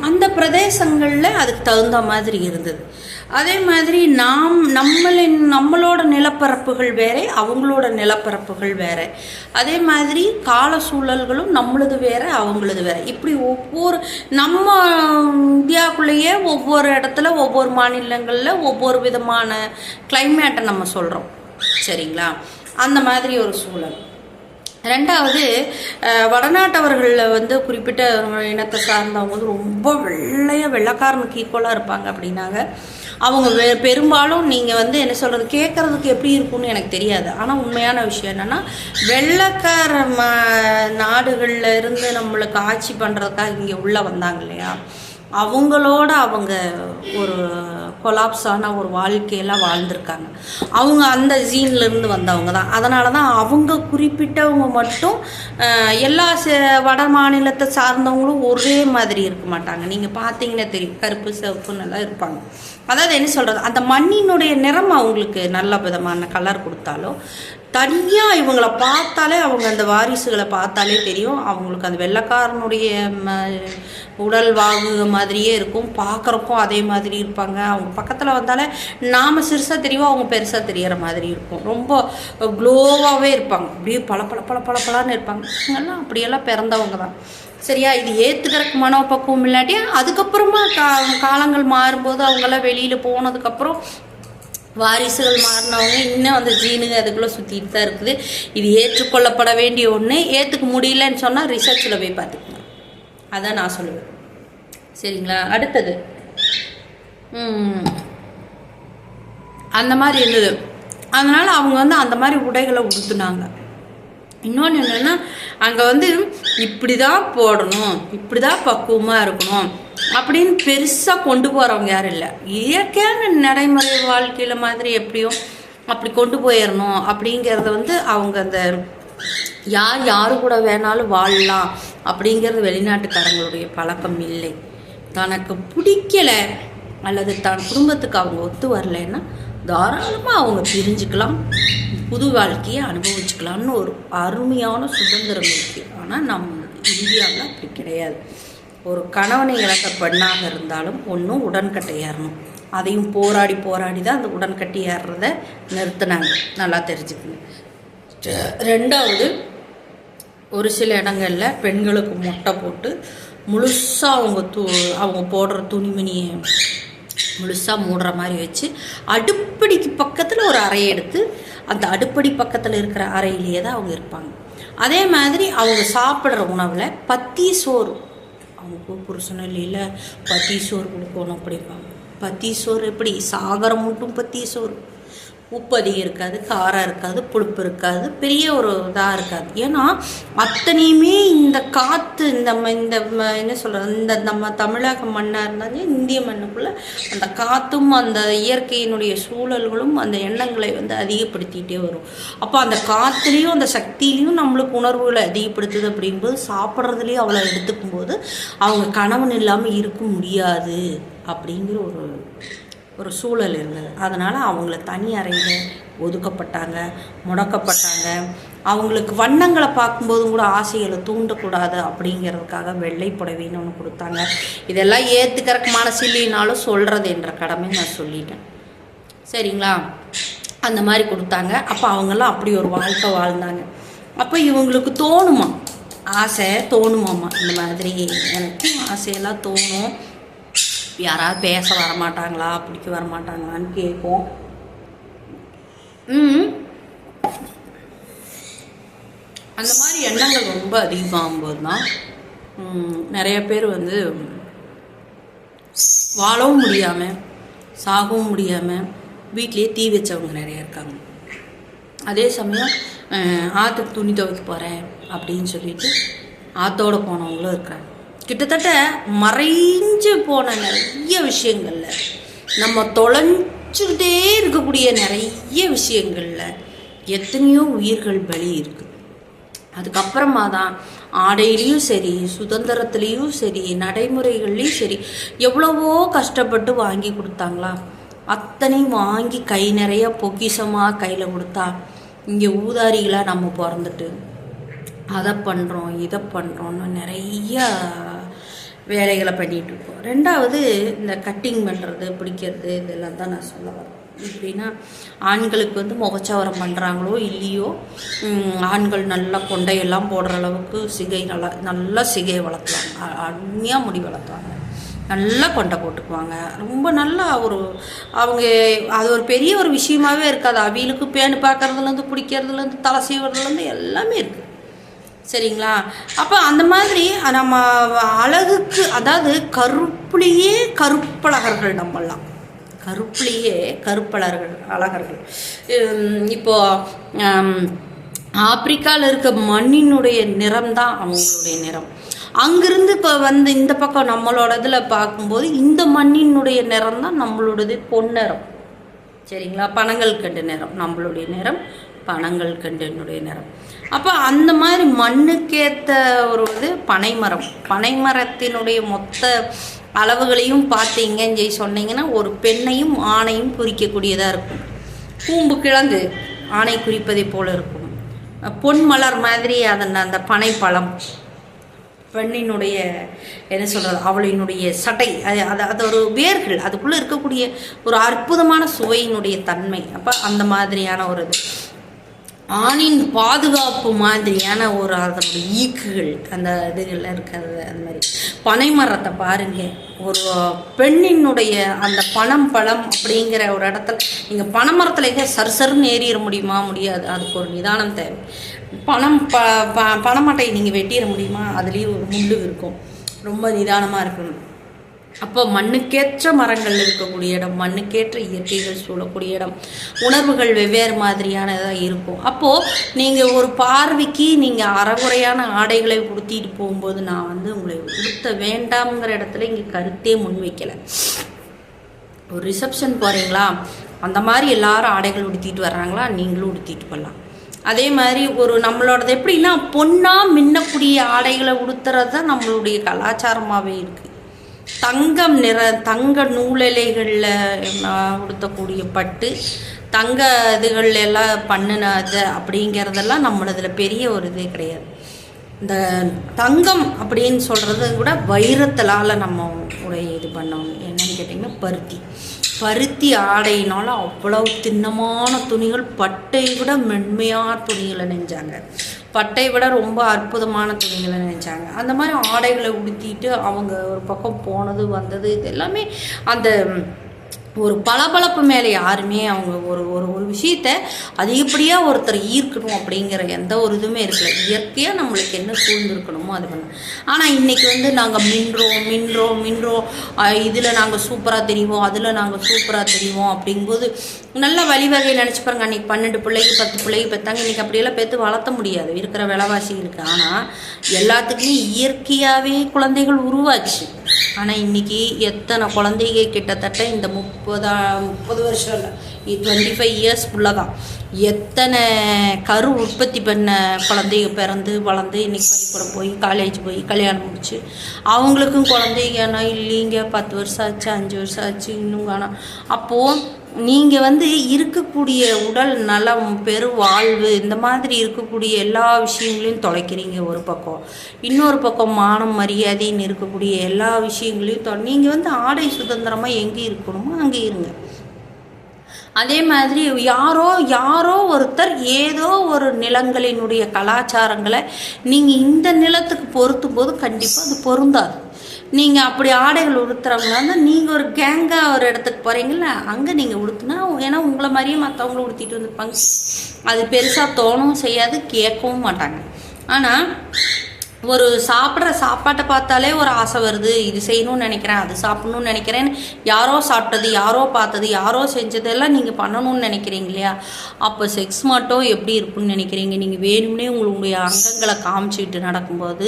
அந்த பிரதேசங்களில் அதுக்கு தகுந்த மாதிரி இருந்தது. அதே மாதிரி நாம் நம்மளின் நம்மளோட நிலப்பரப்புகள் வேறே அவங்களோட நிலப்பரப்புகள் வேற. அதே மாதிரி கால சூழல்களும் நம்மளது வேறு அவங்களது வேறு. இப்படி ஒவ்வொரு நம்ம இந்தியாவுக்குள்ளேயே ஒவ்வொரு இடத்துல ஒவ்வொரு மாநிலங்களில் ஒவ்வொரு விதமான கிளைமேட்டை நம்ம சொல்கிறோம் சரிங்களா? அந்த மாதிரி ஒரு சூழல். ரெண்டாவது வடநாட்டவர்களில் வந்து குறிப்பிட்ட இனத்தை சார்ந்தவங்க வந்து ரொம்ப வெள்ளையாக வெள்ளக்காரனுக்கு ஈக்குவலாக இருப்பாங்க அப்படின்னாங்க. அவங்க வெ பெரும்பாலும் நீங்கள் வந்து என்ன சொல்கிறது கேட்குறதுக்கு எப்படி இருக்கும்னு எனக்கு தெரியாது. ஆனால் உண்மையான விஷயம் என்னென்னா வெள்ளக்கார ம நாடுகளில் இருந்து நம்மளுக்கு ஆட்சி பண்ணுறதுக்காக இங்கே உள்ளே வந்தாங்க இல்லையா? அவங்களோட அவங்க ஒரு கொலாப்ஸான ஒரு வாழ்க்கையெல்லாம் வாழ்ந்திருக்காங்க. அவங்க அந்த ஜீன்லேருந்து வந்தவங்க தான். அதனால தான் அவங்க குறிப்பிட்டவங்க மட்டும் எல்லா ச- வட மாநிலத்தை சார்ந்தவங்களும் ஒரே மாதிரி இருக்க மாட்டாங்க. நீங்கள் பார்த்தீங்கன்னா தெரியும் கருப்பு சிவப்புன்னு எல்லாம் இருப்பாங்க. அதாவது என்ன சொல்கிறது அந்த மண்ணினுடைய நிறம் அவங்களுக்கு நல்ல விதமான கலர் கொடுத்தாலும் தனியாக இவங்கள பார்த்தாலே அவங்க அந்த வாரிசுகளை பார்த்தாலே தெரியும். அவங்களுக்கு அந்த வெள்ளைக்காரனுடைய ம, உடல் வாகு மாதிரியே இருக்கும். பார்க்குறக்கும் அதே மாதிரி இருப்பாங்க. அவங்க பக்கத்தில் வந்தாலே நாம் சிறுசாக தெரியும் அவங்க பெருசாக தெரியற மாதிரி இருக்கும். ரொம்ப க்ளோவாகவே இருப்பாங்க. அப்படியே பல பல பல பல இருப்பாங்க. இவங்கெல்லாம் அப்படியெல்லாம் பிறந்தவங்க தான். சரியா? இது ஏற்றுக்கிறக்கு மனோபக்குவம் இல்லாட்டி அதுக்கப்புறமா கா காலங்கள் மாறும்போது அவங்கெல்லாம் வெளியில் போனதுக்கப்புறம் வாரிசுகள் மாறினவங்க இன்னும் அந்த ஜீனுங்க அதுக்குள்ளே சுற்றிட்டு தான் இருக்குது. இது ஏற்றுக்கொள்ளப்பட வேண்டிய ஒன்று ஏற்றுக்க முடியலன்னு சொன்னால் ரிசர்ச்சில் போய் பார்த்துக்கோங்க அதான் நான் சொல்லுவேன். சரிங்களா? அடுத்தது. அந்த மாதிரி இருந்தது. அதனால் அவங்க வந்து அந்த மாதிரி உடைகளை உடுத்துனாங்க. இன்னொன்று என்னென்னா அங்கே வந்து இப்படி தான் போடணும். இப்படி தான் பக்குவமாக இருக்கணும். அப்படின்னு பெருசாக கொண்டு போகிறவங்க யாரும் இல்லை. இயற்கையான நடைமுறை வாழ்க்கையில் மாதிரி எப்படியும் அப்படி கொண்டு போயிடணும் அப்படிங்கிறத வந்து அவங்க அந்த யார் யாரு கூட வேணாலும் வாழலாம் அப்படிங்கிறது வெளிநாட்டுக்காரங்களுடைய பழக்கம் இல்லை. தனக்கு பிடிக்கலை அல்லது தன் குடும்பத்துக்கு அவங்க ஒத்து வரலைன்னா தாராளமாக அவங்க பிரிஞ்சுக்கலாம் புது வாழ்க்கையை அனுபவிச்சுக்கலாம்னு ஒரு அருமையான சுதந்திரம் இருக்குது ஆனால் நம் இந்தியாவில் அப்படி கிடையாது. ஒரு கணவனை இழந்த பெண்ணாக இருந்தாலும் ஒன்றும் உடன்கட்டை ஏறணும். அதையும் போராடி போராடி தான் அந்த உடன்கட்டை ஏறுறத நிறுத்தினாங்க. நல்லா தெரிஞ்சுக்கங்க. ரெண்டாவது ஒரு சில இடங்களில் பெண்களுக்கு மொட்டை போட்டு முழுசாக அவங்க து அவங்க போடுற துணிமணியை முழுசாக மூடுற மாதிரி வச்சு அடுப்படிக்கு பக்கத்தில் ஒரு அறை எடுத்து அந்த அடுப்படி பக்கத்தில் இருக்கிற அறையிலேயே தான் அவங்க இருப்பாங்க. அதே மாதிரி அவங்க சாப்பிட்ற உணவில் பத்தி சோறு அவங்க புருஷனும் இல்லையில பத்தி சோறு கொடுக்கணும் அப்படிப்பாங்க பத்தி சோறு எப்படி? சாகரம் மட்டும் பத்தி சோறு. உப்பு அதிகம் இருக்காது காரம் இருக்காது புளிப்பு இருக்காது பெரிய ஒரு இதாக இருக்காது. ஏன்னா அத்தனையுமே இந்த காற்று இந்த இந்த என்ன சொல்கிறது இந்த நம்ம தமிழக மண்ணாக இருந்தாலும் இந்திய மண்ணுக்குள்ளே அந்த காற்றும் அந்த இயற்கையினுடைய சூழல்களும் அந்த எண்ணங்களை வந்து அதிகப்படுத்திகிட்டே வரும். அப்போ அந்த காற்றுலேயும் அந்த சக்தியிலையும் நம்மளுக்கு உணர்வுகளை அதிகப்படுத்துது அப்படிங்கும்போது சாப்பிட்றதுலேயும் அவ்வளோ எடுத்துக்கும் போது அவங்க கணவன் இல்லாமல் இருக்க முடியாது அப்படிங்கிற ஒரு ஒரு சூழல் இருந்தது. அதனால் அவங்கள தனி அறையில் ஒதுக்கப்பட்டாங்க முடக்கப்பட்டாங்க. அவங்களுக்கு வண்ணங்களை பார்க்கும்போதும் கூட ஆசைகளை தூண்டக்கூடாது அப்படிங்கிறதுக்காக வெள்ளை புடவைன்னு ஒன்று கொடுத்தாங்க. இதெல்லாம் ஏற்றுக்கிறக்கு மனசில்லினாலும் சொல்கிறது என்ற கடமை நான் சொல்லிட்டேன். சரிங்களா? அந்த மாதிரி கொடுத்தாங்க. அப்போ அவங்கெல்லாம் அப்படி ஒரு வாழ்க்கை வாழ்ந்தாங்க. அப்போ இவங்களுக்கு தோணுமா? ஆசை தோணுமாம்மா இந்த மாதிரி. எனக்கும் ஆசையெல்லாம் தோணும். யாராவது பேச வரமாட்டாங்களா? பிடிக்க வரமாட்டாங்களான்னு கேட்கும் ம் அந்த மாதிரி எண்ணங்கள் ரொம்ப அதிகமாகும்போது தான் நிறைய பேர் வந்து வாழவும் முடியாமல் சாகவும் முடியாமல் வீட்லேயே தீ வச்சவங்க நிறைய இருக்காங்க. அதே சமயம் ஆற்றுக்கு துணி துவைக்க போகிறேன் அப்படின்னு சொல்லிட்டு ஆற்றோடு போனவங்களும் இருக்காங்க. கிட்டத்தட்ட மறைஞ்சு போன நிறைய விஷயங்கள்ல. நம்ம தொலைஞ்சுக்கிட்டே இருக்கக்கூடிய நிறைய விஷயங்களில் எத்தனையோ உயிர்கள் பலி இருக்குது அதுக்கப்புறமா தான் ஆடையிலையும் சரி சுதந்திரத்துலேயும் சரி நடைமுறைகள்லையும் சரி எவ்வளவோ கஷ்டப்பட்டு வாங்கி கொடுத்தாங்களா? அத்தனையும் வாங்கி கை நிறைய பொக்கிஷமாக கையில் கொடுத்தா இங்கே ஊதாரிகளாக நம்ம பிறந்துட்டு அதை பண்ணுறோம் இதை பண்ணுறோன்னு நிறையா வேலைகளை பண்ணிகிட்டு இருக்கோம் ரெண்டாவது இந்த கட்டிங் பண்ணுறது பிடிக்கிறது இதெல்லாம் தான் நான் சொல்ல வரேன். எப்படின்னா ஆண்களுக்கு வந்து முகச்சவரம் பண்ணுறாங்களோ இல்லையோ ஆண்கள் நல்லா கொண்டையெல்லாம் போடுற அளவுக்கு சிகை நல்லா நல்லா சிகையை வளர்த்துவாங்க. அருமையாக முடி வளர்த்துவாங்க. நல்லா கொண்டை போட்டுக்குவாங்க. ரொம்ப நல்லா ஒரு அவங்க அது ஒரு பெரிய ஒரு விஷயமாவே இருக்காது. அவியலுக்கு பேனு பார்க்கறதுலேருந்து பிடிக்கிறதுலேருந்து தலை செய்வதுலேருந்து எல்லாமே இருக்குது சரிங்களா? அப்போ அந்த மாதிரி நம்ம அழகுக்கு அதாவது கருப்புலேயே கருப்பழகர்கள் நம்மலாம் கருப்புலேயே கருப்பழகர்கள் அழகர்கள். இப்போது இப்போ ஆப்பிரிக்காவில் இருக்க மண்ணினுடைய நிறம் தான் அவங்களுடைய நிறம். அங்கிருந்து இப்போ வந்து இந்த பக்கம் நம்மளோட இதில் பார்க்கும்போது இந்த மண்ணினுடைய நிறம் தான் நம்மளோடது பொன்னிறம் சரிங்களா? பனங்கள் கண்டு நிறம் நம்மளுடைய நிறம். பனங்கள் கண்டினுடைய நிறம். அப்போ அந்த மாதிரி மண்ணுக்கேற்ற ஒரு இது பனைமரம். பனைமரத்தினுடைய மொத்த அளவுகளையும் பார்த்தீங்கன்னு சொல்லி சொன்னீங்கன்னா ஒரு பெண்ணையும் ஆணையும் குறிக்கக்கூடியதாக இருக்கும். பூம்பு கிழங்கு ஆணை குறிப்பதை போல இருக்கும். பொன் மலர் மாதிரி அதன் அந்த பனைப்பழம். பெண்ணினுடைய என்ன சொல்கிறது அவளினுடைய சட்டை அது அது அது ஒரு வேர்கள். அதுக்குள்ளே இருக்கக்கூடிய ஒரு அற்புதமான சுவையினுடைய தன்மை. அப்போ அந்த மாதிரியான ஒரு இது. ஆணின் பாதுகாப்பு மாதிரியான ஒரு அதனுடைய ஈக்குகள் அந்த இதுகளில் இருக்கிறது அந்த மாதிரி. பனைமரத்தை பாருங்க. ஒரு பெண்ணினுடைய அந்த பணம் பழம் அப்படிங்கிற ஒரு இடத்துல நீங்கள் பனைமரத்தில் எங்கே சர்சருன்னு ஏறிட முடியுமா? முடியாது. அதுக்கு ஒரு நிதானம் தேவை. பணம் ப ப பனைமட்டை நீங்கள் வெட்டிட முடியுமா? அதுலேயும் ஒரு முள்ளு இருக்கும். ரொம்ப நிதானமாக இருக்கணும். அப்போ மண்ணுக்கேற்ற மரங்கள் இருக்கக்கூடிய இடம் மண்ணுக்கேற்ற இயற்கைகள் சூழக்கூடிய இடம். உணர்வுகள் வெவ்வேறு மாதிரியானதாக இருக்கும். அப்போது நீங்கள் ஒரு பார்வைக்கு நீங்கள் அறகுறையான ஆடைகளை உடுத்திட்டு போகும்போது நான் வந்து உங்களை உடுத்த வேண்டாம்ங்கிற இடத்துல இங்கே கருத்தே முன்வைக்கலை ஒரு ரிசப்ஷன் போகிறீங்களா அந்த மாதிரி எல்லாரும் ஆடைகள் உடுத்திட்டு வர்றாங்களா? நீங்களும் உடுத்திட்டு போகலாம் அதே மாதிரி ஒரு நம்மளோடது எப்படின்னா பொண்ணாக மின்னக்கூடிய ஆடைகளை உடுத்துறது தான் நம்மளுடைய கலாச்சாரமாகவே இருக்குது தங்கம் நிற தங்க நூலிலைகளில் உடுத்தக்கூடிய பட்டு தங்க இதுகள் எல்லாம் பண்ணினது அப்படிங்கிறதெல்லாம் நம்மளதில் பெரிய ஒரு இதே கிடையாது. இந்த தங்கம் அப்படின்னு சொல்கிறது கூட வைரத்தலால் நம்ம உடைய இது பண்ணோம் என்னன்னு கேட்டிங்கன்னா பருத்தி. பருத்தி ஆடையினால அவ்வளவு திண்ணமான துணிகள் பட்டை விட மென்மையான துணிகளை நெஞ்சாங்க. பட்டை விட ரொம்ப அற்புதமான துணிகளை நினைச்சாங்க. அந்த மாதிரி ஆடைகளை உடுத்திட்டு அவங்க ஒரு பக்கம் போனது வந்தது இது எல்லாமே அந்த ஒரு பளபளப்பு மேலே யாருமே அவங்க ஒரு ஒரு ஒரு விஷயத்த அதிகப்படியாக ஒருத்தர் ஈர்க்கணும் அப்படிங்கிற எந்த ஒரு இதுவுமே இருக்கல. இயற்கையாக நம்மளுக்கு என்ன சூழ்ந்துருக்கணுமோ அது பண்ண. ஆனால் இன்னைக்கு வந்து நாங்கள் மின்றோம் மின்றோம் மின்றோம். இதில் நாங்கள் சூப்பராக தெரிவோம் அதில் நாங்கள் சூப்பராக தெரிவோம் அப்படிங்கும்போது நல்ல வழிவகை நினச்சி பாருங்க. அன்றைக்கி பன்னெண்டு பிள்ளைக்கு பத்து பிள்ளைக்கு பெற்றாங்க இன்றைக்கி அப்படியெல்லாம் பேத்து வளர்த்த முடியாது. இருக்கிற விலைவாசி இருக்குது ஆனால் எல்லாத்துக்குமே இயற்கையாகவே குழந்தைகள் உருவாச்சு. ஆனால் இன்றைக்கி எத்தனை குழந்தைங்க கிட்டத்தட்ட இந்த முப்பதா முப்பது வருஷம் இல்லை டுவெண்ட்டி ஃபைவ் இயர்ஸ்க்குள்ளே தான் எத்தனை கரு உற்பத்தி பண்ண குழந்தைங்க பிறந்து வளர்ந்து இன்றைக்கி பள்ளிக்கூடம் போய் காலேஜ் போய் கல்யாணம் முடிச்சு அவங்களுக்கும் குழந்தைங்கன்னா இல்லைங்க பத்து வருஷம் ஆச்சு அஞ்சு வருஷம் ஆச்சு இன்னும் காணும். அப்போது நீங்கள் வந்து இருக்கக்கூடிய உடல் நலம் பெருவாழ்வு இந்த மாதிரி இருக்கக்கூடிய எல்லா விஷயங்களையும் தொலைக்கிறீங்க ஒரு பக்கம். இன்னொரு பக்கம் மானம் மரியாதைன்னு இருக்கக்கூடிய எல்லா விஷயங்களையும் தொ நீங்கள் வந்து ஆடை சுதந்திரமாக எங்கே இருக்கணுமோ அங்கே இருங்க. அதே மாதிரி யாரோ யாரோ ஒருத்தர் ஏதோ ஒரு நிலங்களினுடைய கலாச்சாரங்களை நீங்கள் இந்த நிலத்துக்கு பொருத்தும் போது கண்டிப்பாக அது பொருந்தாது. நீங்கள் அப்படி ஆடைகள் உடுத்துறவங்க வந்து நீங்கள் ஒரு கேங்காக ஒரு இடத்துக்கு போகிறீங்கள அங்கே நீங்கள் உடுத்துனா ஏன்னா உங்களை மாதிரியே மற்றவங்களும் உடுத்திட்டு வந்துருப்பாங்க. அது பெருசாக தோணவும் செய்யாது கேட்கவும் மாட்டாங்க. ஆனால் ஒரு சாப்பிட்ற சாப்பாட்டை பார்த்தாலே ஒரு ஆசை வருது. இது செய்யணும்னு நினைக்கிறேன் அது சாப்பிடணும்னு நினைக்கிறேன். யாரோ சாப்பிட்டது யாரோ பார்த்தது யாரோ செஞ்சதெல்லாம் நீங்கள் பண்ணணும்னு நினைக்கிறீங்க இல்லையா? அப்போ செக்ஸ் மட்டும் எப்படி இருக்குன்னு நினைக்கிறீங்க? நீங்கள் வேணும்னே உங்களுடைய அங்கங்களை காமிச்சிக்கிட்டு நடக்கும்போது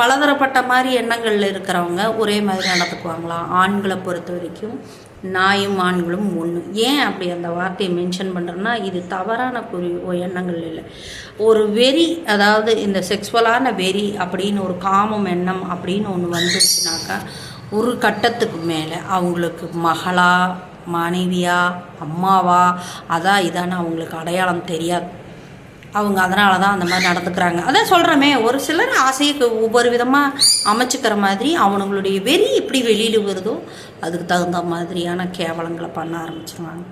பலதரப்பட்ட மாதிரி எண்ணங்களில் இருக்கிறவங்க ஒரே மாதிரி நடந்துக்குவாங்களா? ஆண்களை பொறுத்த வரைக்கும். நாயும் ஆண்களும் ஒன்று ஏன் அப்படி அந்த வார்த்தையை மென்ஷன் பண்ணுறேன்னா இது தவறான குறி எண்ணங்கள் இல்லை. ஒரு வெறி அதாவது இந்த செக்ஸுவலான வெறி அப்படின்னு ஒரு காமம் எண்ணம் அப்படின்னு ஒன்று வந்துருச்சுனாக்கா ஒரு கட்டத்துக்கு மேலே அவங்களுக்கு மகளா மனைவியா அம்மாவா அதான் இதான்னு அவங்களுக்கு அடையாளம் தெரியாது. அவங்க அதனால தான் அந்த மாதிரி நடந்துக்கிறாங்க. அதான் சொல்கிறோமே ஒரு சிலர் ஆசையை ஒவ்வொரு விதமாக அமைச்சுக்கிற மாதிரி அவனுங்களுடைய வெறி எப்படி வெளியில் வருதோ அதுக்கு தகுந்த மாதிரியான கேவலங்களை பண்ண ஆரம்பிச்சிருவாங்க.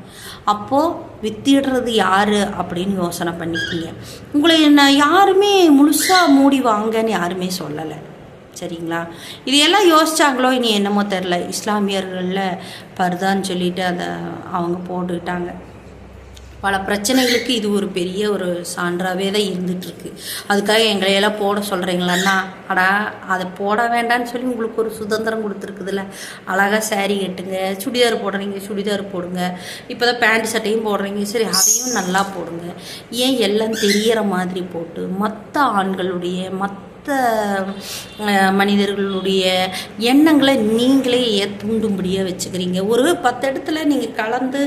அப்போது வித்திடுறது யார் அப்படின்னு யோசனை பண்ணிக்கிங்க. உங்களை நான் யாருமே முழுசாக மூடி வாங்கன்னு யாருமே சொல்லலை. சரிங்களா? இது எல்லாம் யோசிச்சாங்களோ இனி என்னமோ தெரில இஸ்லாமியர்களில் பர்தான்னு சொல்லிட்டு அதை அவங்க போட்டுக்கிட்டாங்க. பல பிரச்சனைகளுக்கு இது ஒரு பெரிய ஒரு சான்றாகவே தான் இருந்துகிட்ருக்கு அதுக்காக எங்களையெல்லாம் போட சொல்கிறீங்களாண்ணா அடா அதை போட வேண்டாம்னு சொல்லி உங்களுக்கு ஒரு சுதந்திரம் கொடுத்துருக்குதுல்ல. அழகாக சேரீ கட்டுங்க சுடிதார் போடுறீங்க சுடிதார் போடுங்க. இப்போ தான் பேண்ட் சட்டையும் போடுறீங்க சரி அதையும் நல்லா போடுங்க. ஏன் எல்லாம் தெரியற மாதிரி போட்டு மற்ற ஆண்களுடைய மற்ற மற்ற மனிதர்களுடைய எண்ணங்களை நீங்களே தூண்டும்படியாக வச்சுக்கிறீங்க. ஒரு பத்து இடத்துல நீங்கள் கலந்து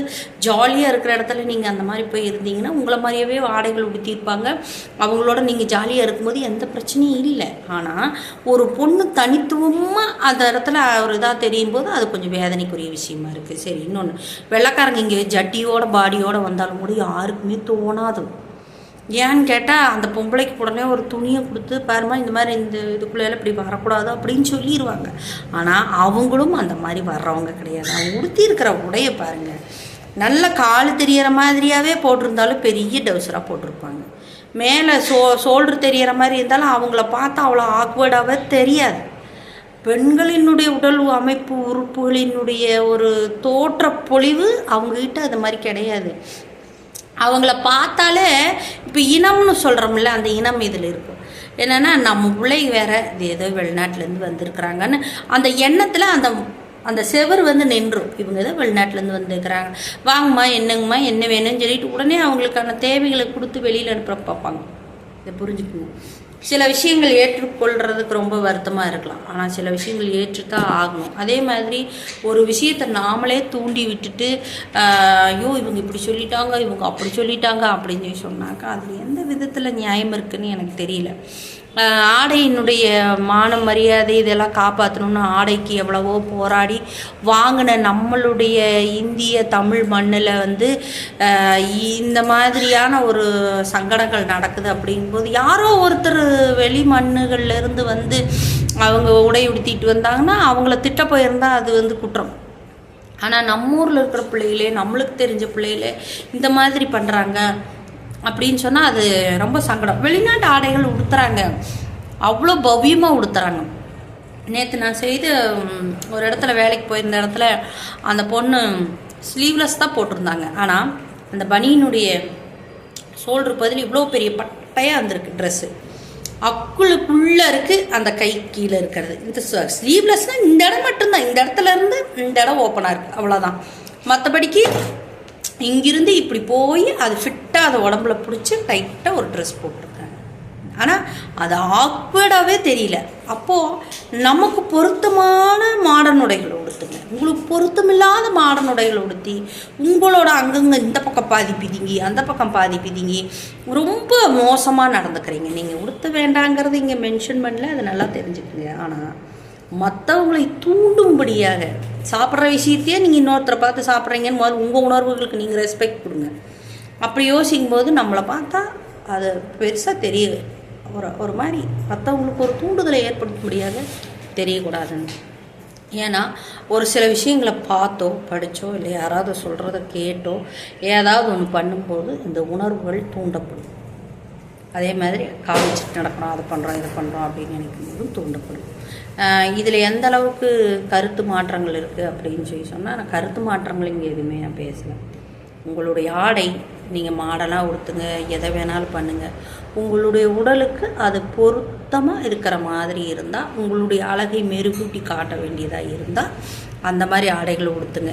ஜாலியாக இருக்கிற இடத்துல நீங்கள் அந்த மாதிரி போய் இருந்தீங்கன்னா உங்களை மாதிரியவே ஆடைகள் உடுத்தியிருப்பாங்க அவங்களோட நீங்கள் ஜாலியாக இருக்கும்போது எந்த பிரச்சனையும் இல்லை. ஆனால் ஒரு பொண்ணு தனித்துவமாக அந்த இடத்துல ஒரு இதாக தெரியும் போது அது கொஞ்சம் வேதனைக்குரிய விஷயமா இருக்குது சரி இன்னொன்று வெள்ளைக்காரங்க இங்கே ஜட்டியோட பாடியோட வந்தாலும் கூட யாருக்குமே தோணாது. ஏன்னு கேட்டால் அந்த பொம்பளைக்கு உடனே ஒரு துணியை கொடுத்து பாருமா இந்த மாதிரி இந்த இதுக்குள்ளெல்லாம் இப்படி வரக்கூடாது அப்படின்னு சொல்லிடுவாங்க ஆனால் அவங்களும் அந்த மாதிரி வர்றவங்க கிடையாது. அவங்க உடுத்தி இருக்கிற உடைய பாருங்கள் நல்ல கால் தெரியற மாதிரியாகவே போட்டிருந்தாலும் பெரிய டவுசராக போட்டிருப்பாங்க. மேலே சோ ஷோல்டர் தெரியற மாதிரி இருந்தாலும் அவங்கள பார்த்தா அவ்வளோ ஆக்வர்டாகவே தெரியாது. பெண்களினுடைய உடல் அமைப்பு உறுப்புகளினுடைய ஒரு தோற்ற பொழிவு அவங்ககிட்ட அது மாதிரி கிடையாது. அவங்கள பார்த்தாலே இப்போ இனம்னு சொல்கிறோம்ல அந்த இனம் இதில் இருக்கும். என்னென்னா நம்ம பிள்ளை வேறு இது ஏதோ வெளிநாட்டிலேருந்து வந்திருக்கிறாங்கன்னு அந்த எண்ணத்தில் அந்த அந்த செவர் வந்து நின்றும். இவங்க ஏதோ வெளிநாட்டிலேருந்து வந்திருக்கிறாங்க. வாங்கம்மா என்னங்கம்மா என்ன வேணும்னு சொல்லிட்டு உடனே அவங்களுக்கான தேவைகளை கொடுத்து வெளியில் அனுப்புகிற பார்ப்பாங்க. இதை புரிஞ்சுக்கணும். சில விஷயங்கள் ஏற்றுக்கொள்கிறதுக்கு ரொம்ப வருத்தமாக இருக்கலாம். ஆனால் சில விஷயங்கள் ஏற்றுத்தான் ஆகணும். அதே மாதிரி ஒரு விஷயத்தை நாமளே தூண்டி விட்டுட்டு ஐயோ இவங்க இப்படி சொல்லிட்டாங்க இவங்க அப்படி சொல்லிட்டாங்க அப்படின்னு சொல்லி சொன்னாக்கா அது எந்த விதத்தில் நியாயம் இருக்குன்னு எனக்கு தெரியல. ஆடையினுடைய மான மரியாதை இதெல்லாம் காப்பாற்றணும்னு ஆடைக்கு எவ்வளவோ போராடி வாங்கின நம்மளுடைய இந்திய தமிழ் மண்ணில் வந்து இந்த மாதிரியான ஒரு சங்கடங்கள் நடக்குது அப்படிங்கும்போது யாரோ ஒருத்தர் வெளி மண்ணுகள்லேருந்து வந்து அவங்க உடை உடுத்திட்டு வந்தாங்கன்னா அவங்கள திட்ட போயிருந்தால் அது வந்து குற்றம். ஆனால் நம்ம ஊரில் இருக்கிற பிள்ளைகளே நம்மளுக்கு தெரிஞ்ச பிள்ளைகளே இந்த மாதிரி பண்ணுறாங்க அப்படின்னு சொன்னால் அது ரொம்ப சங்கடம். வெளிநாட்டு ஆடைகள் உடுத்துறாங்க. அவ்வளோ பவ்யமாக உடுத்துறாங்க. நேற்று நான் செய்து ஒரு இடத்துல வேலைக்கு போயிருந்த இடத்துல அந்த பொண்ணு ஸ்லீவ்லெஸ் தான் போட்டிருந்தாங்க. ஆனால் அந்த பனியினுடைய சோல்டர் பதில் இவ்வளோ பெரிய பட்டையாக வந்திருக்கு ட்ரெஸ்ஸு அக்குளுக்குள்ளே இருக்குது அந்த கை கீழே இருக்கிறது. இந்த ஸ்லீவ்லெஸ்னால் இந்த இடம் மட்டும்தான். இந்த இடத்துல இருந்து இந்த இடம் ஓப்பனாக இருக்குது அவ்வளோதான் மற்றபடிக்கு இங்கிருந்து இப்படி போய் அது ஃபிட் ஃபிட்டாக அதை உடம்புல பிடிச்சி டைட்டாக ஒரு ட்ரெஸ் போட்டிருக்காங்க ஆனால் அது ஆக்வர்டாகவே தெரியல. அப்போது நமக்கு பொருத்தமான மாடர்ன் உடைகளை உடுத்துங்க. உங்களுக்கு பொருத்தமில்லாத மாடர்ன் உடைகளை உடுத்தி உங்களோட அங்கங்கே இந்த பக்கம் பாதி பிதிங்கி அந்த பக்கம் பாதி பிதிங்கி ரொம்ப மோசமாக நடந்துக்கிறீங்க. நீங்கள் உடுத்த வேண்டாங்கிறது இங்கே மென்ஷன் பண்ணல அதை நல்லா தெரிஞ்சுக்குங்க. ஆனால் மற்றவங்களை தூண்டும்படியாக சாப்பிட்ற விஷயத்தையே நீங்கள் இன்னொருத்தரை பார்த்து சாப்பிட்றீங்கன்னு முதல்ல உங்கள் உணர்வுகளுக்கு நீங்கள் ரெஸ்பெக்ட் கொடுங்க. அப்படி யோசிக்கும் போது நம்மளை பார்த்தா அது பெருசாக தெரியுது. ஒரு ஒரு மாதிரி மற்றவங்களுக்கு ஒரு தூண்டுதலை ஏற்படுத்த முடியாது தெரியக்கூடாதுன்னு. ஏன்னா ஒரு சில விஷயங்களை பார்த்தோ படித்தோ இல்லை யாராவது சொல்கிறத கேட்டோ ஏதாவது ஒன்று பண்ணும்போது இந்த உணர்வுகள் தூண்டப்படும். அதே மாதிரி காமிச்சிட்டு நடக்கிறோம் அதை பண்ணுறோம் இதை பண்ணுறோம் அப்படின்னு நினைக்கும் போதும் தூண்டப்படும் இதில் எந்த அளவுக்கு கருத்து மாற்றங்கள் இருக்குது அப்படின்னு சொல்லி சொன்னால் நான் கருத்து மாற்றங்கள் இங்கே எதுவுமே நான் பேசலை. உங்களுடைய ஆடை நீங்கள் மாடலாக உடுத்துங்க எதை வேணாலும் பண்ணுங்கள் உங்களுடைய உடலுக்கு அது பொருத்தமாக இருக்கிற மாதிரி இருந்தால் உங்களுடைய அழகை மெருகூட்டி காட்ட வேண்டியதாக இருந்தால் அந்த மாதிரி ஆடைகளை உடுத்துங்க.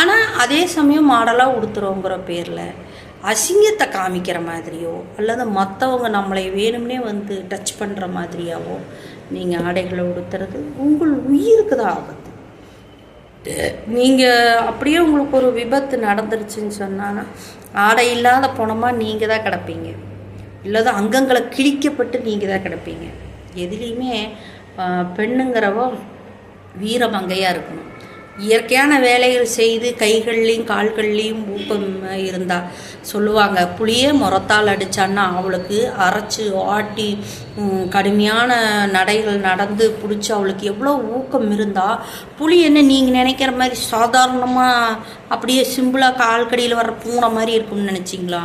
ஆனால் அதே சமயம் மாடலாக உடுத்துறோங்கிற பேரில் அசிங்கத்தை காமிக்கிற மாதிரியோ அல்லது மற்றவங்க நம்மளை வேணும்னே வந்து டச் பண்ணுற மாதிரியாவோ நீங்கள் ஆடைகளை உடுத்துறது உங்கள் உயிருக்கு தான் ஆபத்து. நீங்கள் அப்படியே உங்களுக்கு ஒரு விபத்து நடந்துருச்சுன்னு சொன்னால் ஆடை இல்லாத பணமாக நீங்கள் தான் கிடப்பீங்க. இல்லாத அங்கங்களை கிழிக்கப்பட்டு நீங்கள் தான் கிடப்பீங்க. எதுலேயுமே ஆஹ், பெண்ணுங்கிறவோ வீரமங்கையாக இருக்கணும். இயற்கையான வேலைகள் செய்து கைகள்லேயும் கால்கள்லேயும் ஊக்கம் இருந்தால் சொல்லுவாங்க. புளியே முறத்தால் அடித்தான்னா அவளுக்கு அரைச்சி ஆட்டி கடுமையான நடைகள் நடந்து பிடிச்சி அவளுக்கு எவ்வளோ ஊக்கம் இருந்தால் புளி என்ன நீங்கள் நினைக்கிற மாதிரி சாதாரணமாக அப்படியே சிம்பிளாக கால்கடியில் வர பூனை மாதிரி இருக்கும்னு நினச்சிங்களா?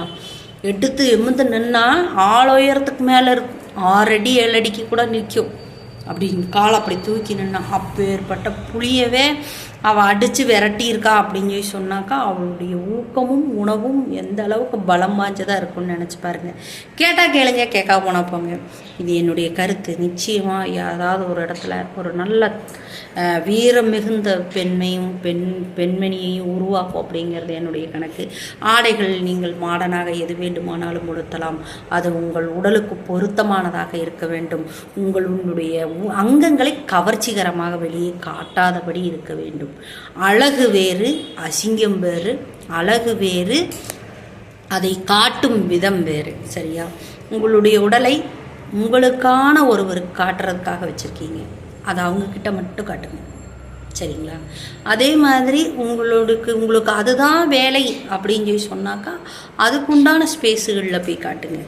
எடுத்து எமிந்து நின்னா ஆள் உயரத்துக்கு மேலே இருக்கும். ஆறடி ஏழடிக்கு கூட நிற்கும் அப்படி காலை அப்படி தூக்கி நின்னா அப்பேற்பட்ட புளியவே அவள் அடித்து விரட்டியிருக்கா அப்படின்னு சொல்லி சொன்னாக்கா அவளுடைய ஊக்கமும் உணவும் எந்த அளவுக்கு பலம் வாய்ஞ்சதாக இருக்கும்னு நினச்சி பாருங்க. கேட்டால் கேளுங்க கேட்காம போனால் போங்க. இது என்னுடைய கருத்து. நிச்சயமாக ஏதாவது ஒரு இடத்துல ஒரு நல்ல வீரம் மிகுந்த பெண்மையும் பெண் பெண்மணியையும் உருவாக்கும் அப்படிங்கிறது என்னுடைய கணக்கு. ஆடைகள் நீங்கள் மாடனாக எது வேண்டுமானாலும் உடுத்தலாம். அது உங்கள் உடலுக்கு பொருத்தமானதாக இருக்க வேண்டும். உங்களுடைய உ- அங்கங்களை கவர்ச்சிகரமாக வெளியே காட்டாதபடி இருக்க வேண்டும். அழகு வேறு அசிங்கம் வேறு அழகு வேறு அதை காட்டும் விதம் வேறு சரியா? உங்களுடைய உடலை உங்களுக்கான ஒருவருக்கு காட்டுறதுக்காக வச்சுருக்கீங்க. அதை அவங்கக்கிட்ட மட்டும் காட்டுங்க. சரிங்களா? அதே மாதிரி உங்களுக்கு உங்களுக்கு அதுதான் வேலை அப்படின்னு சொல்லி சொன்னாக்கா அதுக்குண்டான ஸ்பேஸுகளில் போய் காட்டுங்க.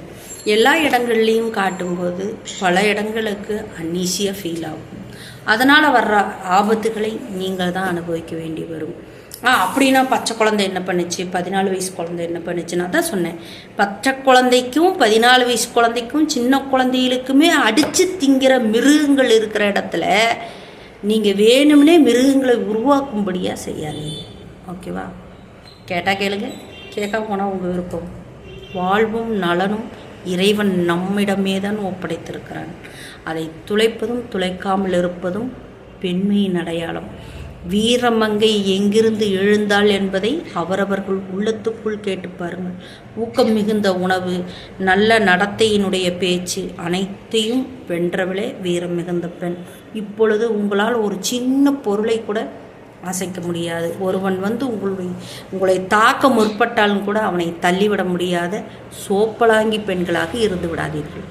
எல்லா இடங்கள்லையும் காட்டும்போது பல இடங்களுக்கு அன்னீசியாக ஃபீல் ஆகும். அதனால் வர்ற ஆபத்துகளை நீங்கள் தான் அனுபவிக்க வேண்டி வரும். ஆ அப்படின்னா பச்சை குழந்தை என்ன பண்ணுச்சு? பதினாலு வயசு குழந்தை என்ன பண்ணுச்சு நான் தான் சொன்னேன். பச்சை குழந்தைக்கும் பதினாலு வயசு குழந்தைக்கும் சின்ன குழந்தைகளுக்குமே அடித்து திங்கிற மிருகங்கள் இருக்கிற இடத்துல நீங்கள் வேணும்னே மிருகங்களை உருவாக்கும்படியாக செய்யாதீங்க. ஓகேவா? கேட்டால் கேளுங்க. கேட்க போனால் உங்கள் விருப்பம். வாழ்வும் நலனும் இறைவன் நம்மிடமே தான் ஒப்படைத்திருக்கிறான். அதை துளைப்பதும் துளைக்காமல் இருப்பதும் பெண்மையின் அடையாளம். வீரமங்கை எங்கிருந்து எழுந்தாள் என்பதை அவரவர்கள் உள்ளத்துக்குள் கேட்டு பாருங்கள். ஊக்கம் மிகுந்த உணவு நல்ல நடத்தையினுடைய பேச்சு அனைத்தையும் வென்றவளே வீரம் மிகுந்த பெண். இப்பொழுது உங்களால் ஒரு சின்ன பொருளை கூட அசைக்க முடியாது. ஒருவன் வந்து உங்களுடைய உங்களை தாக்க முற்பட்டாலும் கூட அவனை தள்ளிவிட முடியாத சோப்பலாங்கி பெண்களாக இருந்து விடாதீர்கள்.